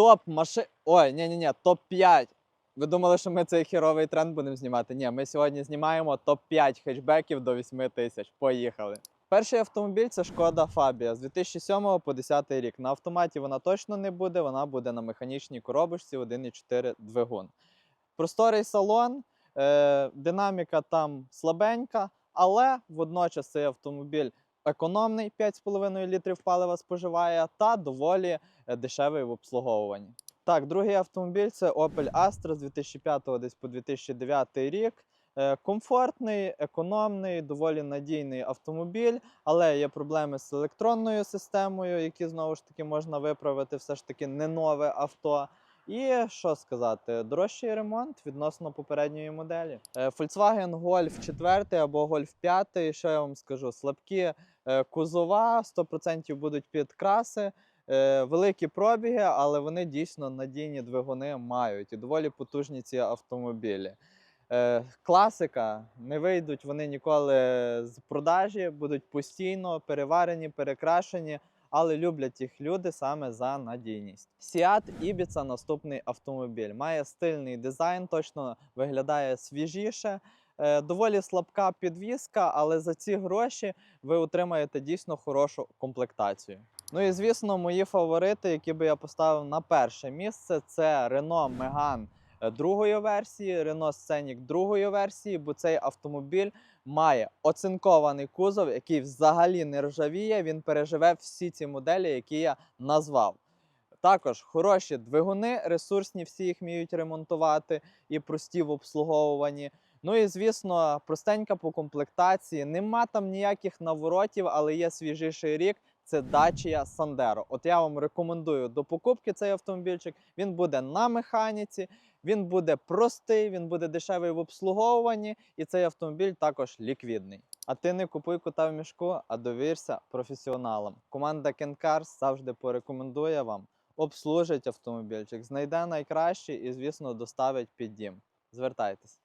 топ машин. Ой, ні, ні, ні, топ-5. Ви думали, що ми цей херовий тренд будемо знімати? Ні, ми сьогодні знімаємо топ-5 хетчбеків до 8 тисяч. Поїхали. Перший автомобіль це шкода Фабія з 2007 по 2010 рік. На автоматі вона точно не буде, вона буде на механічній коробочці 1,4 двигун. Просторий салон, е, динаміка там слабенька, але водночас цей автомобіль економний 5,5 літрів палива споживає та доволі е, дешевий в обслуговуванні. Так, другий автомобіль це Opel Astra з 2005 десь по 2009 рік. Е, Комфортний, економний, доволі надійний автомобіль, але є проблеми з електронною системою, які знову ж таки можна виправити. Все ж таки не нове авто. І що сказати, дорожчий ремонт відносно попередньої моделі. Е, Volkswagen Golf 4 або Golf 5, що я вам скажу, слабкі е, кузова, 100% будуть підкраси. Е, Великі пробіги, але вони дійсно надійні двигуни мають і доволі потужні ці автомобілі. Класика, не вийдуть вони ніколи з продажі, будуть постійно переварені, перекрашені, але люблять їх люди саме за надійність. Seat Ibiza наступний автомобіль. Має стильний дизайн, точно виглядає свіжіше. Е, Доволі слабка підвізка, але за ці гроші ви отримаєте дійсно хорошу комплектацію. Ну і звісно, мої фаворити, які би я поставив на перше місце, це Renault Megane другої версії, Renault Scenic другої версії, бо цей автомобіль має оцинкований кузов, який взагалі не ржавіє. Він переживе всі ці моделі, які я назвав. Також хороші двигуни, ресурсні, всі їх вміють ремонтувати і прості в обслуговуванні. Ну і звісно, простенька по комплектації. Нема там ніяких наворотів, але є свіжіший рік. Це Dacia Sandero. От я вам рекомендую до покупки цей автомобільчик. Він буде на механіці, він буде простий, він буде дешевий в обслуговуванні, і цей автомобіль також ліквідний. А ти не купуй кота в мішку, а довірся професіоналам. Команда Cars завжди порекомендує вам, обслужить автомобільчик, знайде найкращий і, звісно, доставить під дім. Звертайтесь.